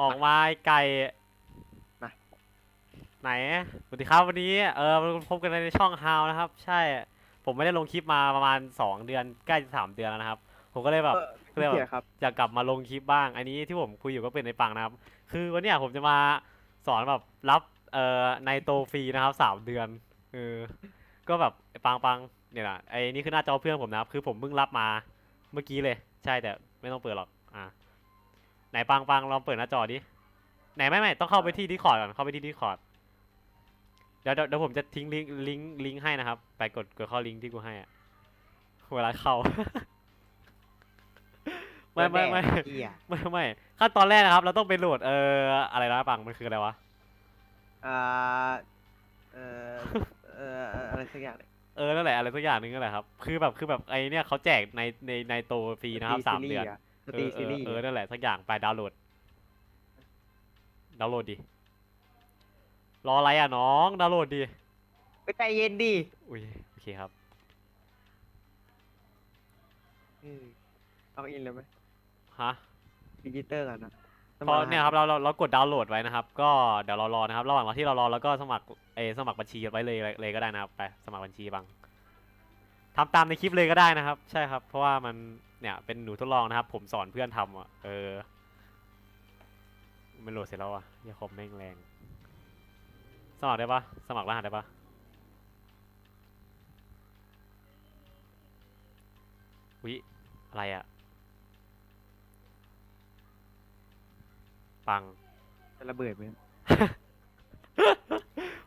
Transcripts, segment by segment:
ออกมาไอ้ไก่มา ไหนสวัสดีครับวันนี้ เออมาพบกันในช่องฮาวนะครับ ใช่ ผมไม่ได้ลงคลิปมาประมาณสองเดือนใกล้จะสามเดือนแล้วนะครับ ผมก็เลยแบบเออเรียกว่า เสียครับ อยากกลับมาลงคลิปบ้าง อันนี้ที่ผมคุยอยู่ก็เป็นในปังนะครับ คือวันเนี้ยผมจะมาสอนแบบรับเอ่อในโตฟรีนะครับสามเดือนเออก็แบบไอ้ปังปังเนี่ยนะไอ้นี่คือหน้าจอเพื่อนผมนะครับ คือผมเพิ่งรับมาเมื่อกี้เลย ใช่แต่ไม่ต้องเปิดหรอก อ่า ไหนปังปังลองเปิดหน้าจอดิไหนไม่ไม่ต้องเข้าไปที่ดิคอร์ดก่อนเข้าไปที่ดิคอร์ดเดี๋ยวเดี๋ยวเดี๋ยวผมจะทิ้งลิงก์ลิงก์ลิงก์ให้นะครับ ไปกดกดเข้าลิงก์ที่กูให้อะเวลาเข้า ไม่ไม่ไม่เหี้ยไม่ไม่ขั้นตอนแรกนะครับ เราต้องไปโหลดเอ่ออะไรนะปังมันคืออะไรวะอ่าเอ่อเอ่ออะไรสักอย่างเลยเออนั่นแหละอะไรสักอย่างหนึงนั่นแหละครับ คือแบบคือแบบไอเนี่ยเขาแจกในในในโตฟรีนะครับสามเดือน สตรีเออซีรีส์เออเออนั่นแหละสักอย่างไปดาวน์โหลด ดาวน์โหลดดิ รออะไรอะน้อง ดาวน์โหลดดิไปใจเย็นดิอุ้ยโอเคครับ อืมเอาอินเลยไหมฮะ ดิจิเตอร์กันนะพอเนี่ยครับเราเราเรากดดาวน์โหลดไว้นะครับ ก็เดี๋ยวเรารอนะครับ ระหว่างที่เรารอแล้วก็สมัครเออสมัครบัญชีไว้เลยเลยก็ได้นะครับไปสมัครบัญชีบัง ทำตามในคลิปเลยก็ได้นะครับ ใช่ครับ เพราะว่ามันเนี่ยเป็นหนูทดลองนะครับ ผมสอนเพื่อนทำอะเออมันโหลดเสร็จแล้วอะอย่าคอมแม่งแรง สมัครได้ปะสมัครรหัสได้ปะวิอะไรอะ ปัง จะระเบิดไหม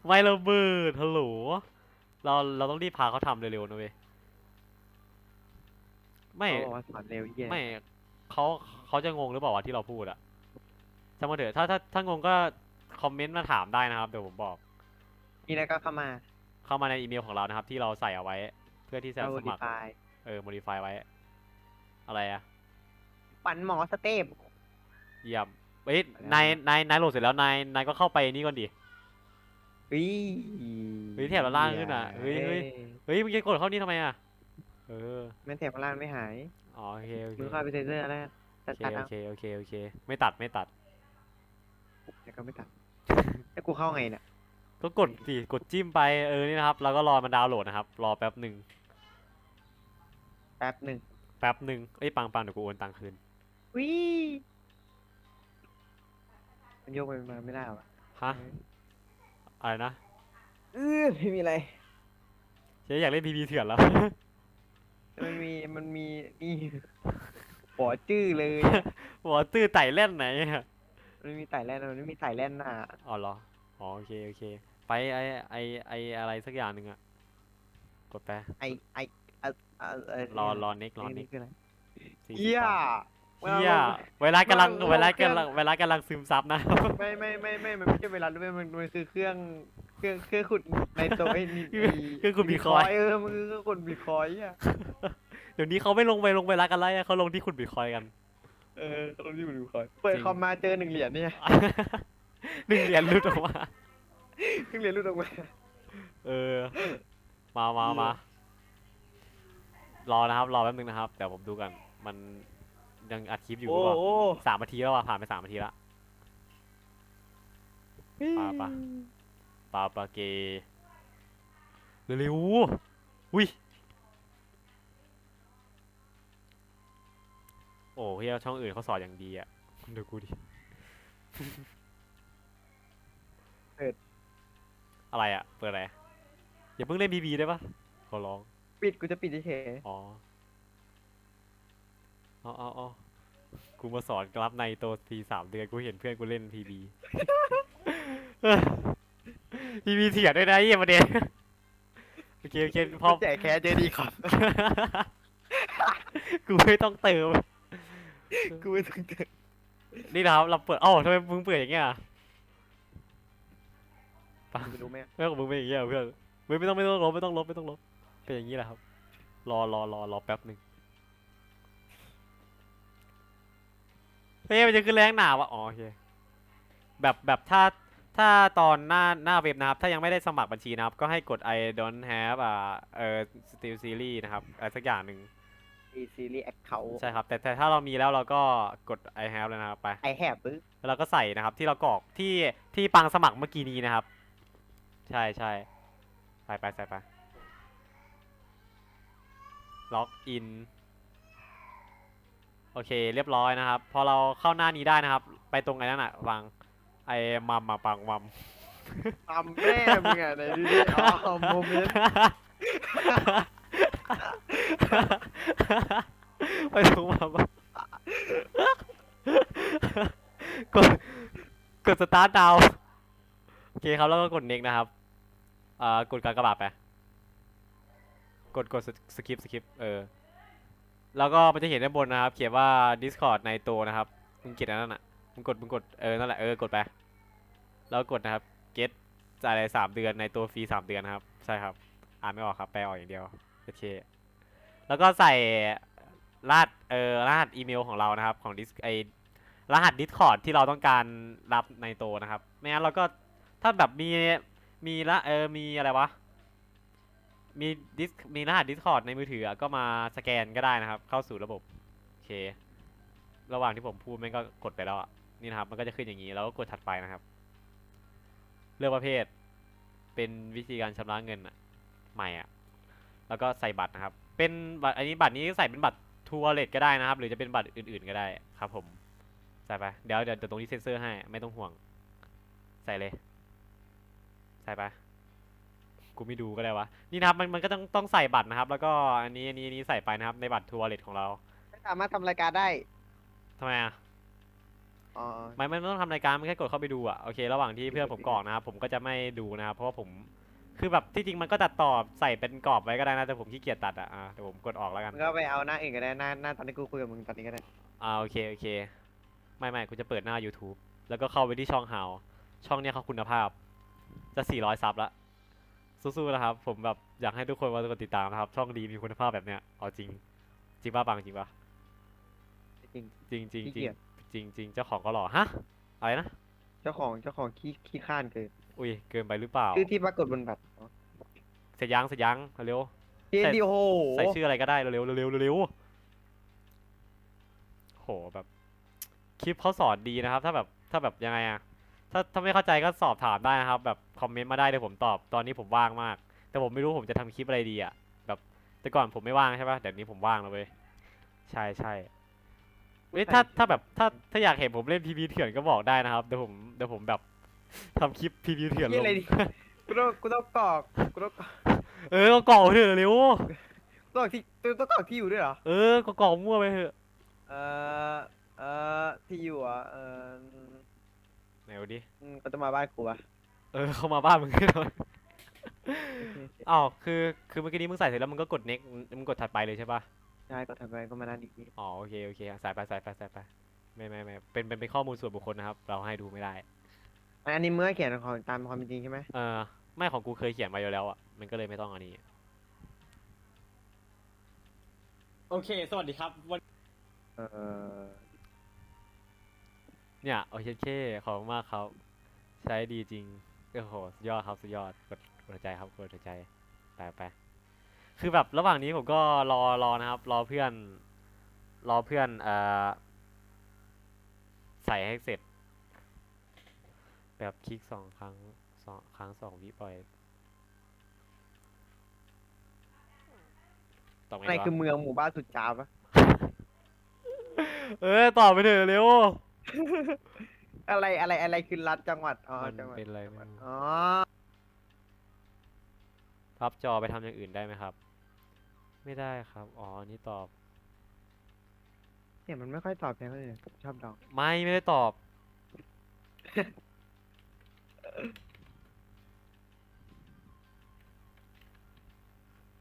ไม่ระเบิดฮัลโหลเราเราต้องรีบพาเขาทำเร็วๆนะเว้ย ไม่ เขาบอกว่าสอนเร็วเหี้ยไม่เขาเขาจะงงหรือเปล่าวะที่เราพูดอะจำมาเถอะถ้าถ้าถ้างงก็คอมเมนต์มาถามได้นะครับเดี๋ยวผมบอก นี่แล้วก็เข้ามาเข้ามาในอีเมลของเรานะครับ ที่เราใส่เอาไว้ เพื่อที่จะเอาสดีมัคร ไฟเออ modify ไว้ อะไรอะปันหมอสเต็ปเยี่ยมเฮ้ยไปแล้วนายนายนายโหลดเสร็จแล้วนายนายก็เข้าไปนี่ก่อนดิ เฮ้ยเฮ้ยแถบละล่างขึ้นอะเฮ้ยเฮ้ย เฮ้ยมึงจะกดเข้านี่ทำไมอะ เออแม่นแถบข้างล่างไม่หายอ๋อโอเคโอเคมือเข้าไปเซนเซอร์แล้วโอตัดเคตัดโอเอาเคโอเคโอเค ไม่ตัดไม่ตัดแล้วก็ไม่ตัดแล้วกูเข้าไงเนี่ยก็กดสิกดจิ้มไปเออนี่นะครับ แล้วก็รอมันดาวน์โหลดนะครับ รอแป๊บหนึ่งแป๊บหนึ่งแป๊บหนึ่งเอ้ยปังปังเดี๋ยวกูโอนตังค์คืนวิมันโยกไปมาไม่ได้หรอฮะอะไรนะเออไม่มีอะไรเจ๊อยากเล่นพีพีเถื่อนแล้ว มันมีมันมีนี่ปอจื้อเลยบอกว่าตื้อไต่เล่นไหนอะมันมีไต่แล่นมันไม่มีไต่แล่นน่ะอ๋อเหรออ๋อโอเคโอเค ไปไอไอไออะไรสักอย่างหนึ่งอะกดไปไอไอเออเออเออรอรอเน็กรอเน็นี่กคืออะไรสี่สิบเหี้ยบาทเวลาเฮียลงเวลากำลังเวเวลาลาลงเครื่องกำลังเวลากำลังซึมซับนะ ไม่ไม่ไม่ไม่มันไม่ใช่เวลาด้วยมันมันคือเครื่อง เครื่องเครื่องขุดในตัวไอ้นี่เครื่องเครื่องขุดบิตคอยน์ เออมันคือเครื่องขุดบิตคอยน์อะเดี๋ยวนี้เขาไม่ลงไปลงเวลากันไล่เขาลงที่ขุดบิตคอยน์กัน เออเครื่องที่ขุดบิตคอยน์เปิดคอมมาเจอหนึ่งเหรียญเนี่ยหนึ่งเหรียญหลุดออกมาหนึ่งเหรียญรูดออกมา เออ มามามา รอนะครับ รอแป๊บนึงนะครับ เดี๋ยวผมดูกัน มันยังอัดคลิปอยู่หโอ้รือเปล่าโหสามนาทีแล้วว่ะผ่านไปสามนาทีละปาปะ ปาปาเกเร็วๆอุ้ย โอ้เฮียช่องอื่นเขาสอนอย่างดีอะดูกูดิอะไรอะ เปิดอะไร อย่าเพิ่งเล่นบีบีได้ปะขอร้อง ปิดกูจะปิดเฉยอ๋อเอาเอาเอากูมาสอนกราฟในตัวทีสามเดือน กูเห็นเพื่อนกูเล่นพีบี พีบีเถียดด้วยนะเยี่ยประเด็นโอเคโอเคพอแจกแค่เจอดีครับ กูไม่ต้องเติม กูไม่ต้องเจอนี่นะครับเราเปิดเอ้าทำไมมึงเปิดอย่างเงี้ยอะปังไม่รู้ไหมเพื่อนของมึงเป็นอย่างเงี้ยเหรอเพื่อนไม่ไม่ต้องไม่ต้องลบไม่ต้องลบไม่ต้องลบ เป็นอย่างนี้แหละครับ รอรอรอรอแป๊บหนึ่งเฮ้ยมันจะขึ้นแรงหนาวะอ๋อโอเค แบบแบบถ้า ถ้าตอนหน้าหน้าเว็บนะครับ ถ้ายังไม่ได้สมัครบัญชีนะครับ ก็ให้กด I don't have อ่าเอ่อ still series นะครับอะไรสักอย่างหนึ่งซีซีรีส์แอคเคาท์ใช่ครับ แต่แต่ถ้าเรามีแล้วเราก็กด I have เลยนะครับไปไอแฮปปึ๊บแล้วเราก็ใส่นะครับที่เรากรอกที่ที่ปังสมัครเมื่อกี้นี้นะครับ ใช่ใช่ใส่ไปใส่ไปล็อกอินโอเค เรียบร้อยนะครับ พอเราเข้าหน้านี้ได้นะครับ ไปตรงไอ้นั่นอะวาง ไอ้มัมมาปังมัมทำแม่มึงอะไหนดูดิอ๋อโมเมนต์ไปตรงมัมอะกดกดสตาร์ทดาวโอเคครับแล้วก็กด next นะครับอ่ากดการกระบาดไป กดกดสกิปสกิปเออ แล้วก็มันจะเห็นด้านบนนะครับ เขียนว่า Discord ในตัวนะครับมึงกดอันนั้นอะ มึงกดมึงกดเออนั่นแหละเออกดไปแล้วกดนะครับ get จ่ายอะไรสามเดือนในตัวฟรีสามเดือนนะครับ ใช่ครับ อ่านไม่ออกครับแปลออกอย่างเดียวโอเคแล้วก็ใส่รหัสเออรหัสอีเมลของเรานะครับ ของดิสไอรหัส Discord ที่เราต้องการรับในตัวนะครับ ไม่งั้นเราก็ถ้าแบบมีมีละเออมีอะไรวะ มีดิสมีรหัส Discord ในมือถือก็มาสแกนก็ได้นะครับ เข้าสู่ระบบ โอเค ระหว่างที่ผมพูดแม่งก็กดไปแล้วอะ นี่นะครับ มันก็จะขึ้นอย่างนี้แล้วก็กดถัดไปนะครับ เลือกประเภท เป็นวิธีการชำระเงินอะใหม่อะ แล้วก็ใส่บัตรนะครับ เป็นบัตรอันนี้บัตรนี้ใส่เป็นบัตรทัวร์เลทก็ได้นะครับ หรือจะเป็นบัตรอื่น ๆก็ได้ครับ ผม ใส่ไปเดี๋ยวเดี๋ยวเดี๋ยวตรงนี้เซ็นเซอร์ให้ไม่ต้องห่วง ใส่เลย ใส่ไปกูไม่ดูก็ได้วะ นี่นะครับมันมันก็ต้องต้องใส่บัตรนะครับ แล้วก็อันนี้อันนี้อันนี้ใส่ไปนะครับ ในบัตรทัวร์เลทของเรา ไม่สามารถทำรายการได้ทำไมอะ อ๋อไม่ไม่ต้องทำรายการมันแค่กดเข้าไปดูอะโอเคระหว่างที่เพื่อนผมกรอกนะครับผมก็จะไม่ดูนะครับเพราะว่าผมคือแบบที่จริงมันก็ตัดต่อใส่เป็นกรอบไว้ก็ได้นะแต่ผมขี้เกียจตัดอะอ่าแต่ผมกดออกแล้วกันมึงก็ไปเอาหน้าอื่นก็ได้หน้าหน้าตอนที่กูคุยกับมึงตอนนี้ก็ได้อ่าโอเคโอเค ไม่ไม่กูจะเปิดหน้า YouTube แล้วก็เข้าไปที่ช่อง How ช่องเนี้ยเขาคุณภาพ จะ 400 ซับละสู้ๆนะครับ ผมแบบอยากให้ทุกคนมากดติดตามนะครับ ช่องดีมีคุณภาพแบบเนี้ยเอาจริง จริงป่ะปังจริงป่ะจริงจริงจริงขี้จริเกีงยจ จริงจริงเจ้าของก็หล่อฮะอะไรนะเจ้าของเจ้าของขี้ขี้ข้านเกินอุ้ยเกินไปหรือเปล่าชื่อที่ปรากฏบนบัตรอ๋อเสร็จยังเสร็จยังเร็วเจใส่ดีโอโหใส่ชื่ออะไรก็ได้เร็วๆเร็วๆเร็วๆโหแบบคลิปเขาสอนดีนะครับ ถ้าแบบถ้าแบบยังไงอะถ้าถ้าไม่เข้าใจก็สอบถามได้นะครับ แบบคอมเมนต์มาได้เดี๋ยวผมตอบตอนนี้ผมว่างมาก แต่ผมไม่รู้ผมจะทำคลิปอะไรดีอะแบบแต่ก่อนผมไม่ว่างใช่ปะเดี๋ยวนี้ผมว่างแล้วเว้ยใช่ใช่ เว้ยถ้าถ้าแบบถ้าถ้าอยากเห็นผมเล่นพีพีเถื่อนก็บอกได้นะครับเดี๋ยวผมเดี๋ยวผมแบบทำคลิปพีพีเถื่อนลยี่งอะไรดิกูต้องกูต้องกรอกกูต้องกรอกเออก็กรอกเถอะเร็วกรอกที่ต้องกรอกที่อยู่ด้วยเหรอ เออก็กรอกมั่วไปเถอะเอ่อ เอ่อ ที่อยู่อะเอ่อไหนวะดิอืมก็จะมาบ้านกูปะเออเข้ามาบ้านมึงแน่นอนอ้าวคือคือเมื่อกี้นี้มึงใส่เสร็จแล้วมึงก็กด next มึงกดถัดไปเลยใช่ปะ ใช่ก็ทำไปก็มานั่นอีกทีอ๋อโอเคโอเคใส่ไปใส่ไปใส่ไปไม่ไม่ไม่เป็นเป็นเป็นข้อมูลส่วนบุคคลนะครับ เราให้ดูไม่ได้อันนี้เมื่อเขียนของตามความเป็นจริงใช่ไหมเออไม่ของกูเคยเขียนไว้อยู่แล้วอะมันก็เลยไม่ต้องอันนี้โอเค สวัสดีครับวันเอ่อเนี่ยโอเคเคขอบคุณมากครับ ใช้ดีจริงโอ้โหสุดยอดครับสุดยอดกดกดหัวใจครับกดหัวใจไปไป คือแบบระหว่างนี้ผมก็รอรอนะครับ รอเพื่อน รอเพื่อนเอ่อใส่ให้เสร็จ แบบคลิกสองครั้งสองครั้งสองวิปล่อยตอบไงอะไรวะคือเมืองหมู่บ้านสุดจ้าปะเออตอบไปเถอะเร็วอะไรอะไรอะไรคือรัฐจังหวัดอ๋อมันจังหวัดเป็นอะไรไม่รู้อ๋อ พับจอไปทำอย่างอื่นได้ไหมครับ ไม่ได้ครับ อ๋ออันนี่ตอบ เนี่ยมันไม่ค่อยตอบแทนคนอื่นชอบดอกไม่ ไม่ได้ตอบ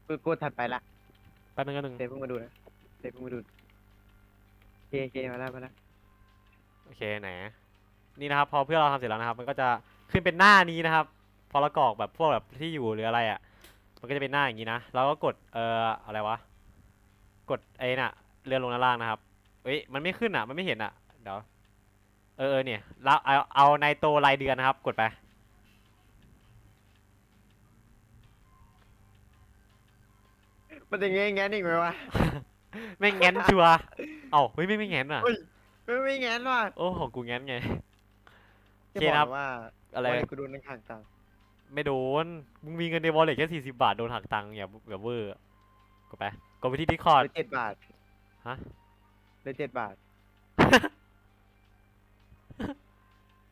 กูกูถัดไปละแป๊บนึงก็หนึ่งเซฟเพิ่งมาดูนะเซฟเพิ่งมาดูโอเคโอเคมาแล้วมาแล้วโอเคไหน นี่นะครับ พอเพื่อนเราทำเสร็จแล้วนะครับ มันก็จะขึ้นเป็นหน้านี้นะครับ พอเรากรอกแบบพวกแบบที่อยู่หรืออะไรอะ มันก็จะเป็นหน้าอย่างนี้นะ เราก็กดเอ่ออะไรวะ กดไอ้น่ะเลื่อนลงด้านล่างนะครับเอ้ยมันไม่ขึ้นอะ มันไม่เห็นอะ เดี๋ยว เออเออเนี่ยเราเอาเอาในโตรายเดือนนะครับ กดไป มันจะงี้งั้นอีกไหมวะ ไม่งแง้นชัวร์เอ้าเฮ้ยไม่ไม่แง้นอะ เฮ้ย ไม่ไม่งั้นว่ะโอ้ของกูแง้นไง โอจะเคบอกครับว่าอะไร วันนี้กูโดนในข้างตังค์ ไม่โดน มึงมีเงินในวอลเล็ตแค่สี่สิบาท โดนหักตังค์อย่าอย่าเวอร์ก็ไปก็ไปที่ดิคอร์ดเหลือเจ็ดบาทฮะ เหลือเจ็ดบาท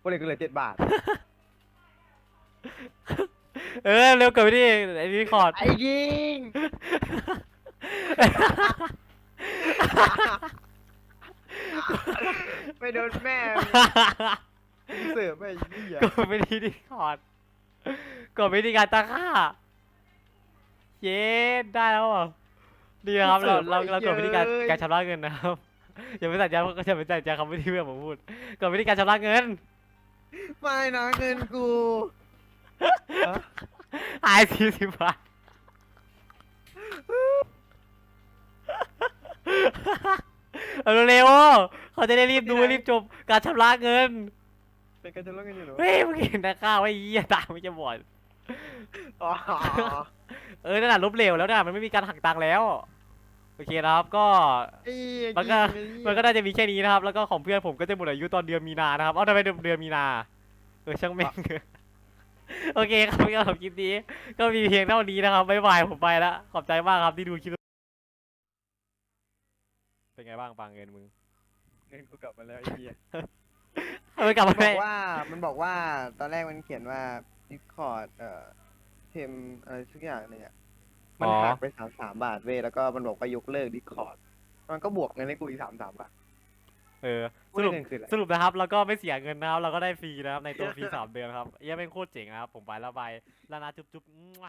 กูเลยกูเหลือเจ็ดบาท เออ เร็วกว่าไปที่ไอ้ดิคอร์ด ไอ้ยิง ไม่โดนแม่มึงเสือไปไอ้เหี้ยก็ไปที่ดิคอร์ด ก็ไปที่การตั้งค่า เย้ได้แล้วอะดีนะครับเราเราเรากดไปที่การการชำระเงินนะครับอย่าไปใส่ใจก็อย่าไปใส่ใจคำที่เพื่อนผมพูดกดไปที่การชำระเงินไม่นะเงินกูฮะหายสี่สิบบาทเอาเร็วๆเขาจะได้รีบดูรีบจบการชำระเงิน เป็นการจะลดเงินอยู่เหรอเฮ้ยมึงเห็นนะข้าวไอ้เหี้ยตามไม่จะบอดอ๋อเออนั่นแหละลบเหลวแล้วนะมันไม่มีการหักตังค์แล้วโอเคนะครับก็ ไอ้เหี้ยมันก็ยิงไอ้เหี้ยมันก็น่าจะมีแค่นี้นะครับ แล้วก็ของเพื่อนผมก็จะหมดอายุตอนเดือนมีนานะครับ เอ้าทำไมเดือนเดือนมีนาเออช่างแม่งโอเคครับก็คลิปนี้ ก็มีเพียงเท่านี้นะครับบ๊ายบายผมไปแล้วขอบใจมากครับที่ดูคลิปเป็นไงบ้างปังเงินมึง เงินกูกลับมาแล้วไอ้เหี้ย เอาไปกลับมัมานบได้อกว่ามันบอกว่าตอนแรกมันเขียนว่า Discord เอ่อเทมอะไรสักอย่างเนี่ยมันหักไปสามสามบาทเว้ยแล้วก็มันบอกว่ายกเลิก Discord มันก็บวกเงินให้กูอีกสามสามบาทเออกูสได้รุป เงินคืนแหละสรุปนะครับแล้วก็ไม่เสียเงินนะครับเราก็ได้ฟรีนะครับในตัวฟรีสามเดือนครับเยี่ยเป็นโคตรเจ๋งนะครับผมไปแล้วบายแล้วนะจุ๊บจุ๊บมั่ว